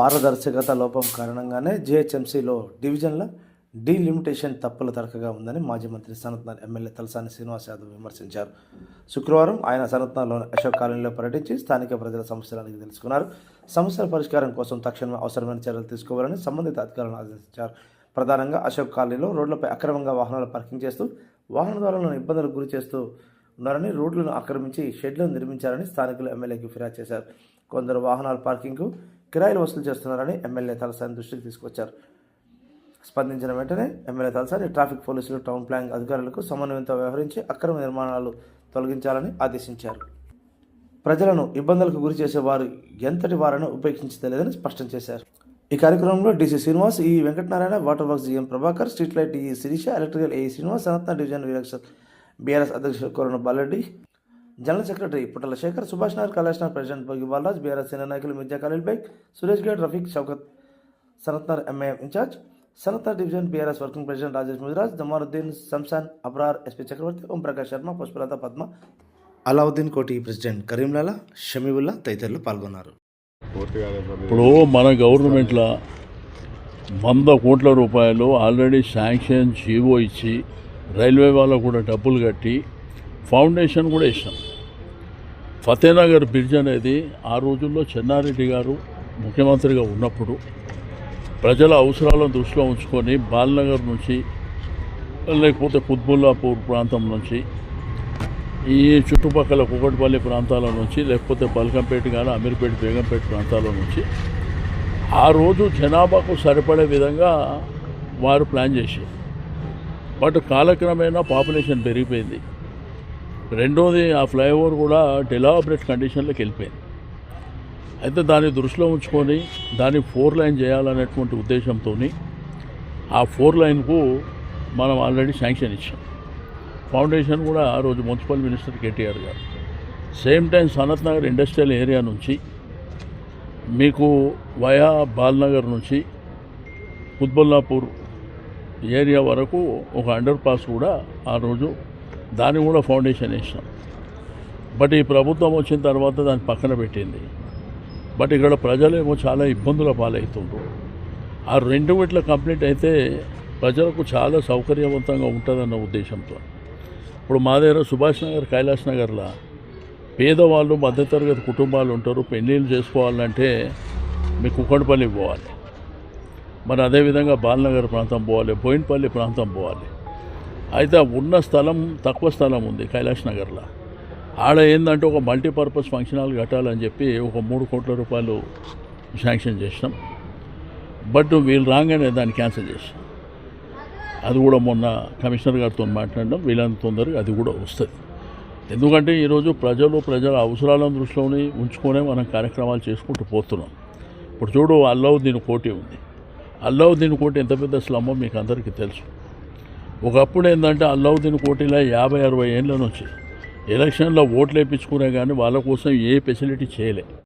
పారదర్శకత లోపం కారణంగానే జిహెచ్ఎంసీలో డివిజన్ల డీలిమిటేషన్ తప్పుల తరకగా ఉందని మాజీ మంత్రి సనత్నాల్ ఎమ్మెల్యే తలసాని శ్రీనివాస్ యాదవ్ విమర్శించారు. శుక్రవారం ఆయన సనత్నాల్లోని అశోక్ కాలనీలో పర్యటించి స్థానిక ప్రజల సమస్యలను తెలుసుకున్నారు. సమస్యల పరిష్కారం కోసం తక్షణమే అవసరమైన చర్యలు తీసుకోవాలని సంబంధిత అధికారులను ఆదేశించారు. ప్రధానంగా అశోక్ కాలనీలో రోడ్లపై అక్రమంగా వాహనాలు పార్కింగ్ చేస్తూ వాహనదారులను ఇబ్బందులకు గురి చేస్తూ ఉన్నారని రోడ్లను ఆక్రమించి షెడ్లను నిర్మించారని స్థానికులు ఎమ్మెల్యేకి ఫిర్యాదు చేశారు. కొందరు వాహనాల పార్కింగ్కు కిరాయిలు వసూలు చేస్తున్నారని ఎమ్మెల్యే తలసాని దృష్టికి తీసుకొచ్చారు స్పందించిన వెంటనే ఎమ్మెల్యే తలసాని ట్రాఫిక్ పోలీసులు టౌన్ ప్లానింగ్ అధికారులకు సమన్వయంతో వ్యవహరించి అక్రమ నిర్మాణాలు తొలగించాలని ఆదేశించారు. ప్రజలను ఇబ్బందులకు గురి చేసే వారు ఎంతటి వారని ఉపేక్షించలేదని స్పష్టం చేశారు. ఈ కార్యక్రమంలో DC Srinivas E Venkatanarayana water works GM Prabhakar street light E Sirisha electrical A Srinivas సనత్న division వీరక్ష బీఆర్ఎస్ అధ్యక్షుడు కోరణ బాలరెడ్డి జనరల్ సెక్రటరీ పుట్టల శేఖర్ సుభాష్ నగర్ కళాశాల president Bhogi Balraj BRS senior నాయకులు మిర్జా ఖలీల్ బైక్ సురేష్ గౌడ్ రఫీక్ షౌకత్ సనత్నర్ MIM incharge సనత్నర్ division BRS working president Rajesh Mudiraj Jamaruddin Shamsan Abrar SP Chakravarthi Omprakash Sharma Pushpalatha Padma Alauddin Koti president Karimlala Shamiulla తదితరులు పాల్గొన్నారు. ఇప్పుడు మన గవర్నమెంట్లో వంద కోట్ల రూపాయలు ఆల్రెడీ శాంక్షన్ జీవో ఇచ్చి రైల్వే వాళ్ళకు కూడా డబ్బులు కట్టి ఫౌండేషన్ కూడా ఇస్తాం. ఫతేనగర్ బ్రిడ్జ్ అనేది ఆ రోజుల్లో చెన్నారెడ్డి గారు ముఖ్యమంత్రిగా ఉన్నప్పుడు ప్రజల అవసరాలను దృష్టిలో ఉంచుకొని బాలనగర్ నుంచి లేకపోతే కుత్బుల్లాపూర్ ప్రాంతం నుంచి ఈ చుట్టుపక్కల కుకట్పల్లి ప్రాంతాల నుంచి లేకపోతే బల్కంపేట కానీ అమీర్పేట బేగంపేట ప్రాంతాల నుంచి ఆ రోజు జనాభాకు సరిపడే విధంగా వారు ప్లాన్ చేశారు. బట్ కాలక్రమేణా పాపులేషన్ పెరిగిపోయింది. రెండోది ఆ ఫ్లైఓవర్ కూడా డెలాబరేట్ కండిషన్లోకి వెళ్ళిపోయింది. అయితే దాన్ని దృష్టిలో ఉంచుకొని దాన్ని ఫోర్ లైన్ చేయాలనేటువంటి ఉద్దేశంతో ఆ ఫోర్ లైన్కు మనం ఆల్రెడీ శాంక్షన్ ఇచ్చాం. ఫౌండేషన్ కూడా ఆ రోజు మున్సిపల్ మినిస్టర్ కేటీఆర్ గారు. Same time Sanath Nagar industrial area నుంచి మీకు వయా బాల్నగర్ నుంచి కుత్బుల్లాపూర్ ఏరియా వరకు ఒక అండర్ పాస్ కూడా ఆ రోజు దాన్ని కూడా ఫౌండేషన్ వేసినాం. బట్ ఈ ప్రభుత్వం వచ్చిన తర్వాత దాన్ని పక్కన పెట్టింది. బట్ ఇక్కడ ప్రజలేమో చాలా ఇబ్బందుల పాలవుతుండ్రు. ఆ రెండు వీటిలో కంప్లీట్ అయితే ప్రజలకు చాలా సౌకర్యవంతంగా ఉంటుందన్న ఉద్దేశంతో. ఇప్పుడు మా దగ్గర సుభాష్ నగర్ కైలాస్ నగర్లో పేదవాళ్ళు మధ్యతరగతి కుటుంబాలు ఉంటారు. పెళ్ళిళ్ళు చేసుకోవాలంటే మీ కుక్కడపల్లి పోవాలి. మరి అదేవిధంగా బాలనగర్ ప్రాంతం పోవాలి బోయినపల్లి ప్రాంతం పోవాలి. అయితే ఉన్న స్థలం తక్కువ స్థలం ఉంది కైలాష్ నగర్లో. ఆడ ఏంటంటే ఒక మల్టీపర్పస్ ఫంక్షన్ హాల్ కట్టాలని చెప్పి ఒక మూడు కోట్ల రూపాయలు శాంక్షన్ చేసినాం. బట్ వీళ్ళు రాగానే దాన్ని క్యాన్సిల్ చేసాం అది కూడా మొన్న కమిషనర్ గారితో మాట్లాడడం వీళ్ళంత తొందరగా అది కూడా వస్తుంది. ఎందుకంటే ఈరోజు ప్రజలు ప్రజల అవసరాలను దృష్టిలోనే ఉంచుకొనే మనం కార్యక్రమాలు చేసుకుంటూ పోతున్నాం. ఇప్పుడు చూడు అల్లావుద్దీన్ కోటి ఉంది. అల్లావుద్దీన్ కోటి ఎంత పెద్ద స్లమ్మో మీకు అందరికీ తెలుసు. ఒకప్పుడు ఏంటంటే అల్లావుద్దీన్ కోటిలో యాభై అరవై ఏళ్ళ నుంచి ఎలక్షన్లో ఓట్లు వేయించుకునే కానీ వాళ్ళ కోసం ఏ ఫెసిలిటీ చేయలే.